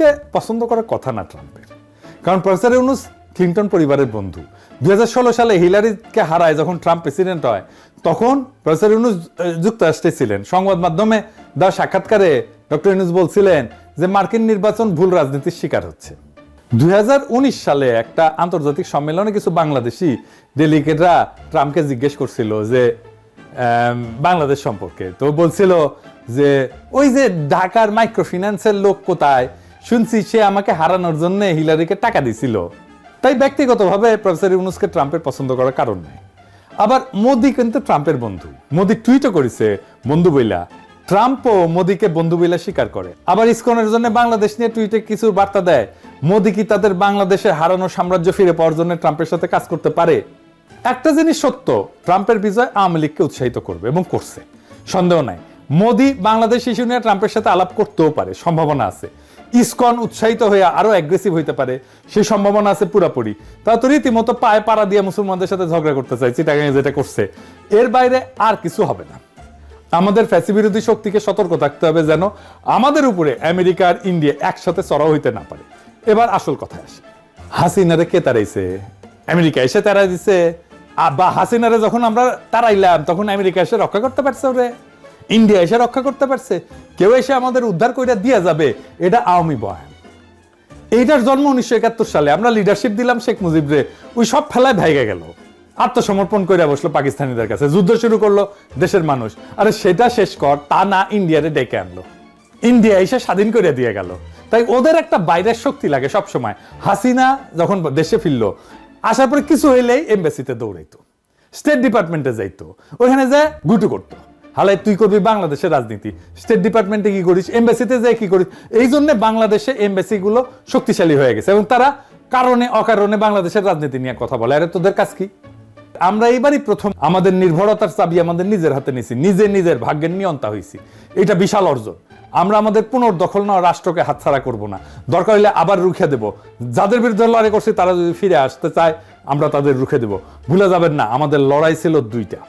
কে পছন্দ করার কথা না ট্রাম্পের। কারণ প্রফেসর ইউনুস ক্লিন্টন পরিবারের বন্ধু। দুই সালে হিলারিকে হারায় যখন ট্রাম্প প্রেসিডেন্ট হয়, তখন প্রফেসর ইউনুস যুক্তরাষ্ট্রে ছিলেন। সংবাদ মাধ্যমে দেওয়া সাক্ষাৎকারে ডক্টর ইউনুস বলছিলেন যে মার্কিন নির্বাচন ভুল রাজনীতির শিকার হচ্ছে। দুই সালে একটা আন্তর্জাতিক সম্মেলনে কিছু বাংলাদেশি ডেলিগেটরা ট্রাম্পকে জিজ্ঞেস করছিল যে বাংলাদেশ সম্পর্কে। তো বলছিল যে, ওই যে ঢাকার মাইক্রো ফিন্যান্সের লোক কোথায়? শুনছি সে আমাকে হারানোর জন্য হিলারিকে টাকা দিছিল। তাই ব্যক্তিগতভাবে প্রফেসর ইউনুসকে ট্রাম্পের পছন্দ করার কারণ নেই। আবার মোদি কিন্তু ট্রাম্পের বন্ধু। মোদি টুইটও করেছে, বন্ধু বইলা। ট্রাম্পও মোদিকে বন্ধু বইলা স্বীকার করে। আবার ইসকনের জন্য বাংলাদেশ নিয়ে টুইটে কিছু বার্তা দেয়, মোদি কি তাদের বাংলাদেশের হারানো সাম্রাজ্য ফিরে পাওয়ার জন্য ট্রাম্পের সাথে কাজ করতে পারে? একটা জিনিস সত্য, ট্রাম্পের বিজয় আওয়ামী লীগকে উৎসাহিত করবে এবং করছে। সন্দেহ নাই, মোদি বাংলাদেশ ইস্যু নিয়ে ট্রাম্পের সাথে আলাপ করতেও পারে, সম্ভাবনা আছে। ইসকন উৎসাহিত হয়ে আরও অ্যাগ্রেসিভ হইতে পারে, সেই সম্ভাবনা আছে পুরাপুরি। তা তো রীতিমতো পায়ে পাড়া দিয়ে মুসলমানদের সাথে ঝগড়া করতে চাই চিটাগাঙে যেটা করছে। এর বাইরে আর কিছু হবে না। আমাদের ফ্যাসি বিরোধী শক্তিকে সতর্ক থাকতে হবে যেন আমাদের উপরে আমেরিকা আর ইন্ডিয়া একসাথে চড়াও হইতে না পারে। এবার আসল কথায় আসে। হাসিনারে কে তারাইছে আমেরিকা এসে তারাই দিছে। বা, হাসিনারে যখন আমরা তারাইলাম তখন আমেরিকা এসে রক্ষা করতে পারছে ওরে। ইন্ডিয়া এসে রক্ষা করতে পারছে, কেউ এসে আমাদের উদ্ধার করে দিয়ে যাবে, এটা আওয়ামী বয়ান। এইটার জন্ম উনিশশো একাত্তর সালে, আমরা লিডারশিপ দিলাম শেখ মুজিবরে ওই সব ফেলায় ভাইগে গেল। আত্মসমর্পণ করে বসল পাকিস্তানিদের কাছে, যুদ্ধ শুরু করল দেশের মানুষ। আরে সেটা শেষ কর, তা না ইন্ডিয়ারে ডেকে আনলো। ইন্ডিয়া এসে স্বাধীন করে দিয়ে গেল। তাই ওদের একটা বাইরের শক্তি লাগে সব সময় হাসিনা যখন দেশে ফিরলো, আসার পরে কিছু হইলেই এমবাসিতে দৌড়াইতো। স্টেট ডিপার্টমেন্টে যাইতো। ওইখানে যে গুটু করতো। হালাই তুই করবি বাংলাদেশের রাজনীতি। স্টেট ডিপার্টমেন্টে কি করিস? এমবাসিতে যে কি করিস? এই জন্য বাংলাদেশে এমবাসি গুলো শক্তিশালী হয়ে গেছে এবং তারা কারণে, অকারণে বাংলাদেশের রাজনীতি নিয়ে কথা বলে। আরে, তোদের কাজ কি? আমরা এইবারই প্রথম আমাদের নির্ভরতার চাবি আমাদের নিজের হাতে নিয়েছি নিজে নিজের ভাগ্যের নিয়ন্তা হয়েছি এটা বিশাল অর্জন। আমরা আমাদের পুনর্দখল নেওয়া রাষ্ট্রকে হাতছাড়া করব না। দরকার হলে আবার রুখে দেব। যাদের বিরুদ্ধে লড়াই করছি, তারা যদি ফিরে আসতে চায়, আমরা তাদের রুখে দেব। ভুলে যাবেন না, আমাদের লড়াই ছিল দুইটা।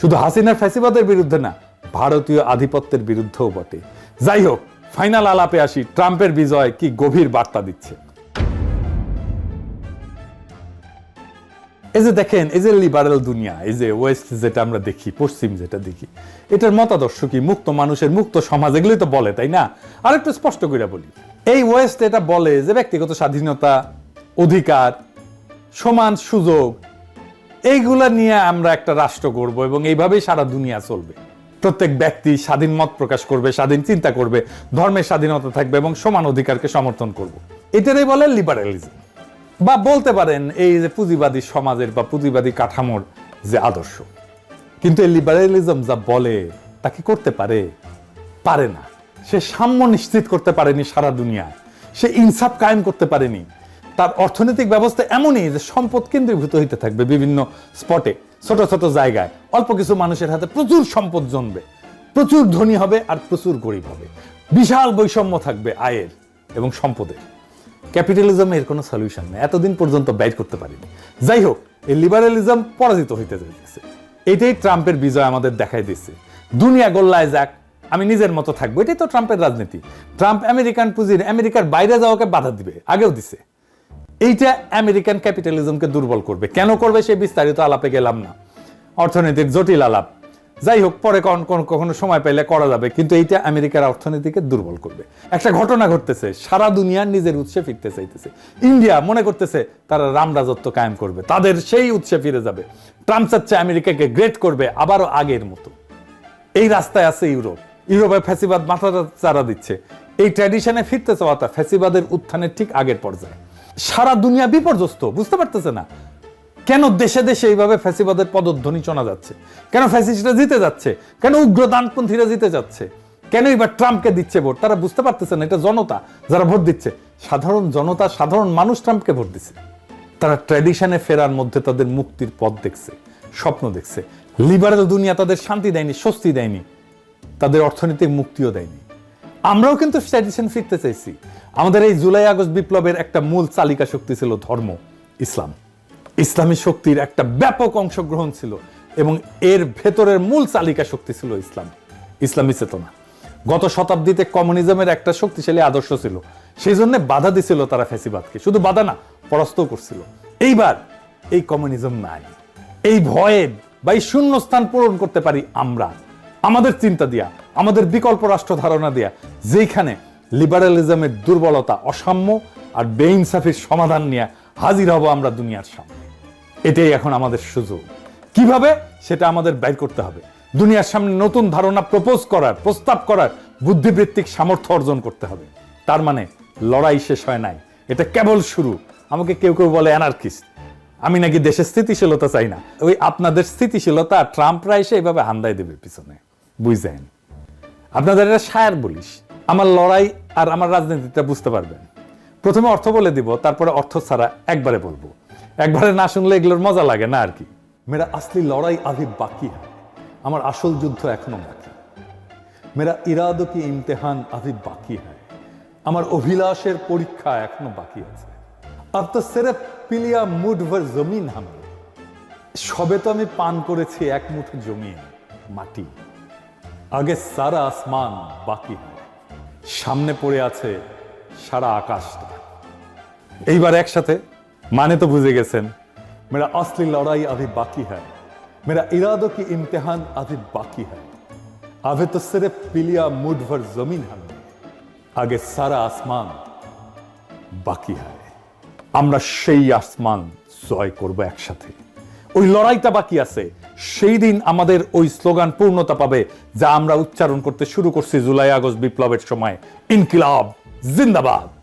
শুধু হাসিনার ফ্যাসিবাদের বিরুদ্ধে না, ভারতীয় আধিপত্যের বিরুদ্ধেও বটে। যাই হোক, ফাইনাল আলাপে আসি, ট্রাম্পের বিজয় কি গভীর বার্তা দিচ্ছে? এই যে দেখেন, এই যে লিবারেল দুনিয়া, এই যে ওয়েস্ট যেটা আমরা দেখি, পশ্চিম যেটা দেখি, এটার মতাদর্শ কি মুক্ত মানুষের মুক্ত সমাজ? এগুলোই তো বলে, তাই না? আর একটু স্পষ্ট করে বলি, এই ওয়েস্ট এটা বলে যে ব্যক্তিগত স্বাধীনতা, অধিকার, সমান সুযোগ এইগুলা নিয়ে আমরা একটা রাষ্ট্র গড়ব এবং এইভাবেই সারা দুনিয়া চলবে। প্রত্যেক ব্যক্তি স্বাধীন মত প্রকাশ করবে, স্বাধীন চিন্তা করবে, ধর্মের স্বাধীনতা থাকবে এবং সমান অধিকারকে সমর্থন করব। এটারই বলে লিবারেলিজম বা বলতে পারেন এই যে পুঁজিবাদী সমাজের বা পুঁজিবাদী কাঠামোর যে আদর্শ। কিন্তু এই লিবারেলিজম যা বলে, তা কি করতে পারে? পারে না। সে সাম্য নিশ্চিত করতে পারেনি সারা দুনিয়ায়। সে ইনসাফ কায়েম করতে পারেনি। তার অর্থনৈতিক ব্যবস্থা এমনই যে সম্পদ কেন্দ্রীভূত হইতে থাকবে বিভিন্ন স্পটে, ছোট ছোট জায়গায়। অল্প কিছু মানুষের হাতে প্রচুর সম্পদ জমবে প্রচুর ধনী হবে আর প্রচুর গরিব হবে। বিশাল বৈষম্য থাকবে আয়ের এবং সম্পদের। ক্যাপিটালিজমের কোনো সলিউশন নেই। এতদিন পর্যন্ত ব্যয় করতে পারিনি। যাই হোক, এই লিবারালিজম পরাজিত হইতে যাইতেছে। এটাই ট্রাম্পের বিজয় আমাদের দেখাই দিচ্ছে দুনিয়া গোল্লায় যাক, আমি নিজের মতো থাকব। এটাই তো ট্রাম্পের রাজনীতি। ট্রাম্প আমেরিকান পুঁজির, আমেরিকার বাইরে যাওয়াকে বাধা দিবে, আগেও দিছে। এইটা আমেরিকান ক্যাপিটালিজমকে দুর্বল করবে। কেন করবে সে বিস্তারিত আলাপে গেলাম না। অর্থনৈতিক জটিল আলাপ। যাই হোক, পরে কখন- সময় পেলে করা যাবে, কিন্তু এইটা আমেরিকার অর্থনীতিকে দুর্বল করবে। একটা ঘটনা ঘটতেছে, সারা দুনিয়া নিজের উৎসে ফিরতে চাইতেছে। ইন্ডিয়া মনে করতেছে, তারা রাম রাজত্ব কায়েম করবে। তাদের সেই উৎসে ফিরে যাবে। ট্রাম্প চাচ্ছে আমেরিকাকে গ্রেট করবে আবারও আগের মতো। এই রাস্তায় আছে ইউরোপ। ইউরোপে ফ্যাসিবাদ মাথা চারা দিচ্ছে। এই ট্র্যাডিশনে ফিরতে চাওয়াটা ফ্যাসিবাদের উত্থানের ঠিক আগের পর্যায়ে। সারা দুনিয়া বিপর্যস্ত, বুঝতে পারতেছে না। কেন দেশে দেশে এইভাবে ফ্যাসিবাদের পদধ্বনি শোনা যাচ্ছে? কেন ফ্যাসিস্টরা জিতে যাচ্ছে? কেন উগ্রদানপন্থীরা জিতে যাচ্ছে? কেন এবার ট্রাম্পকে দিচ্ছে ভোট? তারা বুঝতে পারতেছে না, এটা জনতা যারা ভোট দিচ্ছে। সাধারণ জনতা, সাধারণ মানুষ ট্রাম্পকে ভোট দিচ্ছে তারা ট্র্যাডিশনে ফেরার মধ্যে তাদের মুক্তির পথ দেখছে, স্বপ্ন দেখছে। লিবারেল দুনিয়া তাদের শান্তি দেয়নি, স্বস্তি দেয়নি। তাদের অর্থনৈতিক মুক্তিও দেয়নি। আমরাও কিন্তু ট্র্যাডিশন ফিরতে চাইছি। আমাদের এই জুলাই আগস্ট বিপ্লবের একটা মূল চালিকা শক্তি ছিল ধর্ম, ইসলাম। ইসলামী শক্তির একটা ব্যাপক অংশগ্রহণ ছিল এবং এর ভেতরের মূল চালিকা শক্তি ছিল ইসলাম, ইসলামী চেতনা। গত শতাব্দীতে কমিউনিজমের একটা শক্তিশালী আদর্শ ছিল সেই জন্য বাধা দিছিল তারা ফ্যাসিবাদকে। শুধু বাধা না পরাস্ত করছিল। এইবার এই কমিউনিজম নাই। এই ভয়ে বা এই শূন্যস্থান পূরণ করতে পারি আমরা। আমাদের চিন্তা দিয়া, আমাদের বিকল্প রাষ্ট্র ধারণা দিয়া যেখানে লিবারালিজমের দুর্বলতা অসাম্য আর বেইনসাফির সমাধান নিয়ে হাজির হব আমরা দুনিয়ার সামনে। এটাই এখন আমাদের সুযোগ। কীভাবে? সেটা আমাদের ব্যয় করতে হবে। দুনিয়ার সামনে নতুন ধারণা প্রপোজ করার, প্রস্তাব করার বুদ্ধিবৃত্তিক সামর্থ্য অর্জন করতে হবে। তার মানে লড়াই শেষ হয় নাই। এটা কেবল শুরু। আমাকে কেউ কেউ বলে অ্যানার্কিস্ট। আমি নাকি দেশের স্থিতিশীলতা চাই না। ওই আপনাদের স্থিতিশীলতা ট্রাম্পরা এসে এইভাবে হান্দায় দেবে পিছনে। বুঝছেন আপনাদের এটা সায়ার বলিস। আমার লড়াই আর আমার রাজনীতিটা বুঝতে পারবেন। প্রথমে অর্থ বলে দিব, তারপরে অর্থ ছাড়া একবারে বলব। একবারে না শুনলে এগুলোর মজা লাগে না আর কি। মেরা আসলি লড়াই আভি বাকি হ্যায় আমার আসল যুদ্ধ এখনও বাকি। মেরা ইরাদো কি ইমতেহান আভি বাকি হ্যায় আমার অভিলাষের পরীক্ষা এখনও বাকি আছে। আর তো সেরেফ পিলিয়া মুড ভর জমিন হামে। সবে তো আমি পান করেছি এক মুঠো জমিন, মাটি। আগে সারা আসমান বাকি হয়। সামনে পড়ে আছে সারা আকাশটা এইবার একসাথে মানে তো বুঝে গেছেন, মেরা আসলি লড়াই আভি বাকি হ্যায়, মেরা ইরাদো কি ইমতেহান আভি বাকি হ্যায়। আভে তো সিরেফ পিলিয়া মুঠ ভর জমিন হ্যাঁ আগে সারা আসমান বাকি হ্যায়। আমরা সেই আসমান জয় করব একসাথে। ওই লড়াইটা বাকি আছে। সেই দিন আমাদের ওই স্লোগান পূর্ণতা পাবে, যা আমরা উচ্চারণ করতে শুরু করছি জুলাই আগস্ট বিপ্লবের সময়। ইনকিলাব, জিন্দাবাদ।